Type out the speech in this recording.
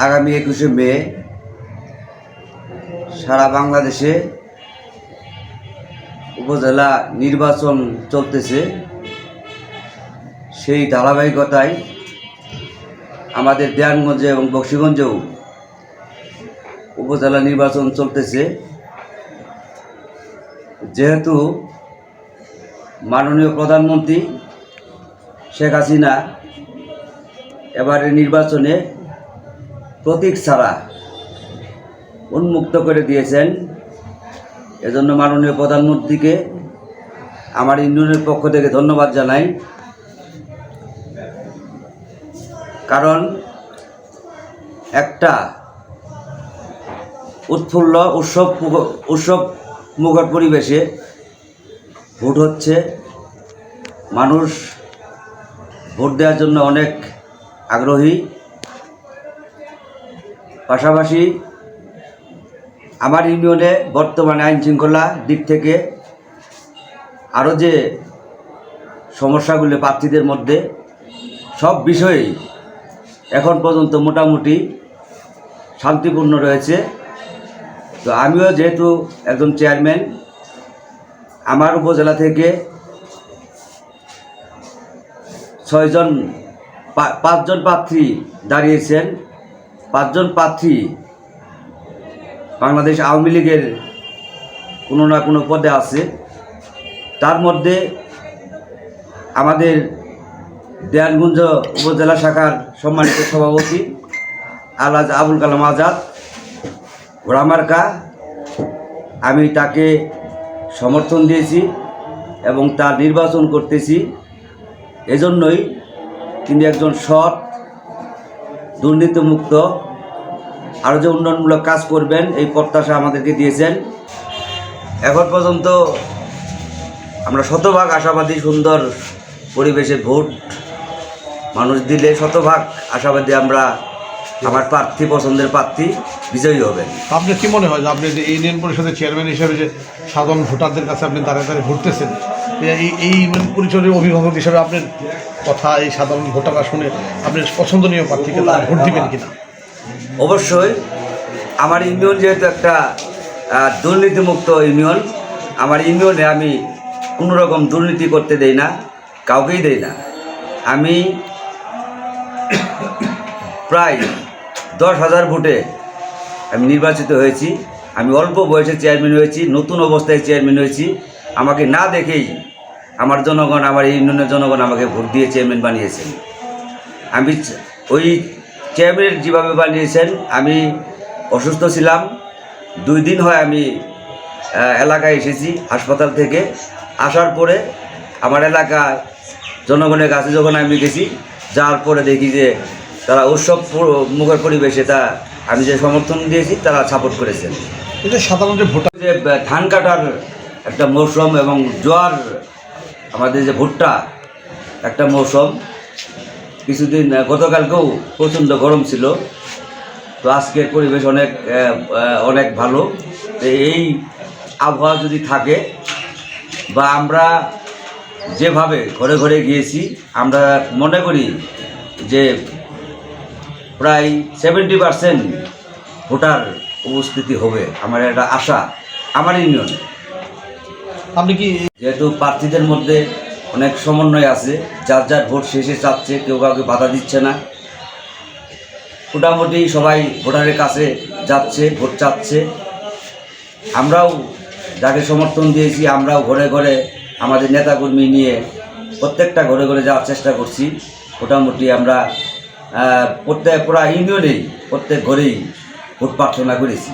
আগামী একুশে মে সারা বাংলাদেশে উপজেলা নির্বাচন চলতেছে। সেই ধারাবাহিকতায় আমাদের দেয়ানগঞ্জে এবং বক্সিগঞ্জেও উপজেলা নির্বাচন চলতেছে। যেহেতু মাননীয় প্রধানমন্ত্রী শেখ হাসিনা এবারে নির্বাচনে প্রতীক ছাড়া উন্মুক্ত করে দিয়েছেন এজন্য মাননীয় প্রধানমন্ত্রীকে আমার ইউনিয়নের পক্ষ থেকে ধন্যবাদ জানাই। কারণ একটা উৎফুল্ল উৎসব উৎসব মুখর পরিবেশে ভোট হচ্ছে। মানুষ ভোট দেওয়ার জন্য অনেক আগ্রহী। পাশাপাশি আমার ইউনিয়নে বর্তমানে আইন শৃঙ্খলা দিক থেকে আরও যে সমস্যাগুলো প্রার্থীদের মধ্যে, সব বিষয়েই এখন পর্যন্ত মোটামুটি শান্তিপূর্ণ রয়েছে। তো আমিও যেহেতু একজন চেয়ারম্যান, আমার উপজেলা থেকে ছয়জন পাঁচজন প্রার্থী দাঁড়িয়েছেন। পাঁচজন প্রার্থী বাংলাদেশ আওয়ামী লীগের কোনো না কোনো পদে আছে। তার মধ্যে আমাদের দেয়ানগঞ্জ উপজেলা শাখার সম্মানিত সভাপতি আলাজ আবুল কালাম আজাদ ঘোড়ামার্কা আমি তাকে সমর্থন দিয়েছি এবং তার নির্বাচন করতেছি। এজন্যই তিনি একজন সৎ দুর্নীতিমুক্ত। আরও যে উন্নয়নমূলক কাজ করবেন, এই প্রত্যাশা আমাদেরকে দিয়েছেন। এখন পর্যন্ত আমরা শতভাগ আশাবাদী, সুন্দর পরিবেশে ভোট। মানুষ দিলে শতভাগ আশাবাদী আমরা আমার প্রার্থী, পছন্দের প্রার্থী, বিজয়ী হবেন। আপনার কি মনে হয় যে আপনি যে ইউনিয়ন পরিষদের চেয়ারম্যান হিসেবে যে সাধারণ ভোটারদের কাছে আপনি দাঁড়িয়ে দাঁড়িয়ে ঘুরতেছেন এই ইউনিয়ন পরিষদের অভিভাবক হিসেবে আপনার কথা, এই সাধারণ ভোটাররা শুনে আপনি পছন্দনীয় প্রার্থীকে ভোট দিবেন কিনা? অবশ্যই। আমার ইউনিয়ন যেহেতু একটা দুর্নীতিমুক্ত ইউনিয়ন, আমার ইউনিয়নে আমি কোনো রকম দুর্নীতি করতে দেই না, কাউকেই দেই না। আমি প্রায় দশ হাজার ভোটে আমি নির্বাচিত হয়েছি। আমি অল্প বয়সে চেয়ারম্যান হয়েছি, নতুন অবস্থায় চেয়ারম্যান হয়েছি। আমাকে না দেখেই আমার জনগণ আমার এই ইউনিয়নের জনগণ আমাকে ভোট দিয়ে চেয়ারম্যান বানিয়েছেন। আমি ওই চেয়ারম্যান যেভাবে বানিয়েছেন আমি অসুস্থ ছিলাম। দুই দিন হয় আমি এলাকায় এসেছি হাসপাতাল থেকে। আসার পরে আমার এলাকায় জনগণের কাছে যখন আমি গেছি যাওয়ার পরে দেখি যে তারা উৎসব মুখের পরিবেশে তা আমি যে সমর্থন দিয়েছি তারা সাপোর্ট করেছেন। এই যে সাধারণ যে ভোটার যে ধান কাটার একটা মৌসুম এবং জোয়ার আমাদের যে ভুট্টা, একটা মৌসুম। কিছুদিন গতকালকেও প্রচণ্ড গরম ছিল। তো আজকের পরিবেশ অনেক অনেক ভালো। এই আবহাওয়া যদি থাকে, বা আমরা যেভাবে ঘরে ঘরে গিয়েছি, আমরা মনে করি যে প্রায় সেভেন্টি পার্সেন্ট ভোটার উপস্থিতি হবে। আমার একটা আশা, আমার ইউনিয়নে। আপনি কি যেহেতু প্রার্থীদের মধ্যে অনেক সমন্বয় আছে, যার যার ভোট শেষে চাচ্ছে, কেউ কাউকে বাধা দিচ্ছে না। মোটামুটি সবাই ভোটারের কাছে যাচ্ছে, ভোট চাচ্ছে। আমরাও যাকে সমর্থন দিয়েছি, আমরাও ঘরে ঘরে আমাদের নেতাকর্মী নিয়ে প্রত্যেকটা ঘরে ঘরে যাওয়ার চেষ্টা করছি। মোটামুটি আমরা প্রত্যেক পুরা ইউনিয়নেই, প্রত্যেক ঘরেই ভোট প্রার্থনা করেছি।